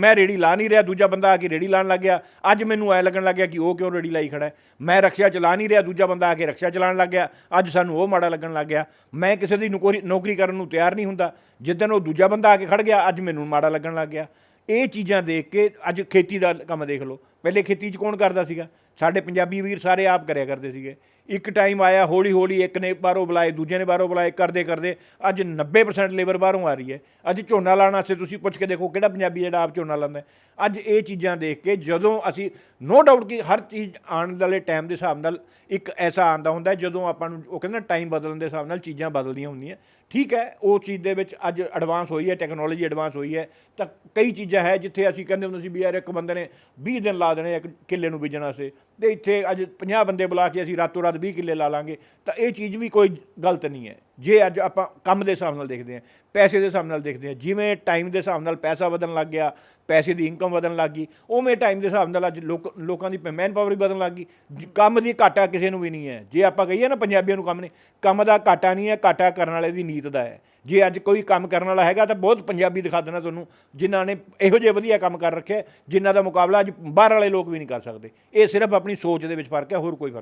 ਮੈਂ ਰੇੜੀ ਲਾ ਨਹੀਂ ਰਿਹਾ, ਦੂਜਾ ਬੰਦਾ ਆ ਕੇ ਰੇੜੀ ਲਾਣ ਲੱਗ ਗਿਆ। ਅੱਜ ਮੈਨੂੰ ਐ ਲੱਗਣ ਲੱਗ ਗਿਆ ਕਿ ਉਹ ਕਿਉਂ ਰੇੜੀ ਲਾਈ ਖੜਾ ਹੈ? ਮੈਂ ਰਕਸ਼ਾ ਚਲਾ ਨਹੀਂ ਰਿਹਾ, ਦੂਜਾ ਬੰਦਾ ਆ ਕੇ ਰਕਸ਼ਾ ਚਲਾਉਣ ਲੱਗ ਗਿਆ। ਅੱਜ ਸਾਨੂੰ ਉਹ ਮਾੜਾ ਲੱਗਣ ਲੱਗ ਗਿਆ। ਮੈਂ ਕਿਸੇ ਦੀ ਨੌਕਰੀ ਨੌਕਰੀ ਕਰਨ ਨੂੰ ਤਿਆਰ ਨਹੀਂ ਹੁੰਦਾ। ਜਿੱਦਣ ਉਹ ਦੂਜਾ ਬੰਦਾ ਆ ਕੇ ਖੜ ਗਿਆ, ਅੱਜ ਮੈਨੂੰ ਮਾੜਾ ਲੱਗਣ ਲੱਗ ਗਿਆ। ਇਹ ਚੀਜ਼ਾਂ ਦੇਖ ਕੇ ਅੱਜ ਖੇਤੀ ਦਾ ਕੰਮ ਦੇਖ ਲਓ। ਪਹਿਲੇ ਖੇਤੀ 'ਚ ਕੌਣ ਕਰਦਾ ਸੀਗਾ? ਸਾਡੇ ਪੰਜਾਬੀ ਵੀਰ ਸਾਰੇ ਆਪ ਕਰਿਆ ਕਰਦੇ ਸੀਗੇ। ਇੱਕ ਟਾਈਮ ਆਇਆ ਹੌਲੀ ਹੌਲੀ ਇੱਕ ਨੇ ਬਾਹਰੋਂ ਬੁਲਾਏ, ਦੂਜੇ ਨੇ ਬਾਹਰੋਂ ਬੁਲਾਏ, ਕਰਦੇ ਕਰਦੇ। ਅੱਜ 90% ਲੇਬਰ ਬਾਹਰੋਂ ਆ ਰਹੀ ਹੈ। ਅੱਜ ਝੋਨਾ ਲਾਉਣ ਵਾਸਤੇ ਤੁਸੀਂ ਪੁੱਛ ਕੇ ਦੇਖੋ ਕਿਹੜਾ ਪੰਜਾਬੀ ਜਿਹੜਾ ਆਪ ਝੋਨਾ ਲਾਉਂਦਾ ਅੱਜ ਇਹ ਚੀਜ਼ਾਂ ਦੇਖ ਕੇ ਜਦੋਂ ਅਸੀਂ ਨੋ ਡਾਊਟ ਕਿ ਹਰ ਚੀਜ਼ ਆਉਣ ਵਾਲੇ ਟਾਈਮ ਦੇ ਹਿਸਾਬ ਨਾਲ ਇੱਕ ਐਸਾ ਆਂਦਾ ਹੁੰਦਾ ਜਦੋਂ ਆਪਾਂ ਨੂੰ ਉਹ ਕਹਿੰਦੇ ਟਾਈਮ ਬਦਲਣ ਦੇ ਹਿਸਾਬ ਨਾਲ ਚੀਜ਼ਾਂ ਬਦਲਦੀਆਂ ਹੁੰਦੀਆਂ। ਠੀਕ ਹੈ, ਉਹ ਚੀਜ਼ ਦੇ ਵਿੱਚ ਅੱਜ ਐਡਵਾਂਸ ਹੋਈ ਹੈ ਟੈਕਨੋਲੋਜੀ ਐਡਵਾਂਸ ਹੋਈ ਹੈ। ਤਾਂ ਕਈ ਚੀਜ਼ਾਂ ਹੈ ਜਿੱਥੇ ਅਸੀਂ ਕਹਿੰਦੇ ਹੁੰਦੇ ਸੀ ਵੀ ਯਾਰ ਇੱਕ ਬੰਦੇ ਨੇ 20 ਦਿਨ ਲਾ ਦੇਣੇ ਇੱਕ ਕਿੱਲੇ ਨੂੰ ਬੀਜਣ ਵਾਸਤੇ। ਤੇ ਇੱਥੇ ਅੱਜ 50 ਬੰਦੇ ਬੁਲਾ ਕੇ ਅਸੀਂ ਰਾਤੋਂ ਰਾਤ 20 ਕਿੱਲੇ ਲਾ ਲਾਂਗੇ। ਤਾਂ ਇਹ ਚੀਜ਼ ਵੀ ਕੋਈ ਗਲਤ ਨਹੀਂ ਹੈ। ਜੇ ਅੱਜ ਆਪਾਂ ਕੰਮ ਦੇ ਹਿਸਾਬ ਨਾਲ ਦੇਖਦੇ ਹਾਂ, ਪੈਸੇ ਦੇ ਹਿਸਾਬ ਨਾਲ ਦੇਖਦੇ ਹਾਂ, ਜਿਵੇਂ ਟਾਈਮ ਦੇ ਹਿਸਾਬ ਨਾਲ ਪੈਸਾ ਵਧਣ ਲੱਗ ਗਿਆ, ਪੈਸੇ ਦੀ ਇਨਕਮ ਵਧਣ ਲੱਗ ਗਈ, ਉਵੇਂ ਟਾਈਮ ਦੇ ਹਿਸਾਬ ਨਾਲ ਅੱਜ ਲੋਕ, ਲੋਕਾਂ ਦੀ ਮੈਨ ਪਾਵਰ ਵੀ ਵਧਣ ਲੱਗ ਗਈ ਕੰਮ ਦੀ ਘਾਟਾ ਕਿਸੇ ਨੂੰ ਵੀ ਨਹੀਂ ਹੈ। ਜੇ ਆਪਾਂ ਕਹੀਏ ਨਾ ਪੰਜਾਬੀਆਂ ਨੂੰ ਕੰਮ ਨਹੀਂ, ਕੰਮ ਦਾ ਘਾਟਾ ਨਹੀਂ ਹੈ, ਘਾਟਾ ਕਰਨ ਵਾਲੇ ਦੀ ਨੀਤ ਦਾ ਹੈ। ਜੇ ਅੱਜ ਕੋਈ ਕੰਮ ਕਰਨ ਵਾਲਾ ਹੈਗਾ ਤਾਂ ਬਹੁਤ ਪੰਜਾਬੀ ਦਿਖਾ ਦੇਣਾ ਤੁਹਾਨੂੰ, ਜਿਨ੍ਹਾਂ ਨੇ ਇਹੋ ਜਿਹੇ ਵਧੀਆ ਕੰਮ ਕਰ ਰੱਖਿਆ, ਜਿਨ੍ਹਾਂ ਦਾ ਮੁਕਾਬਲਾ ਅੱਜ ਬਾਹਰ ਵਾਲੇ ਲੋਕ ਵੀ ਨਹੀਂ ਕਰ ਸਕਦੇ। ਇਹ ਸਿਰਫ ਆਪਣੀ ਸੋਚ ਦੇ ਵਿੱਚ ਫ਼ਰਕ ਹੈ, ਹੋਰ ਕੋਈ ਫ਼ਰਕ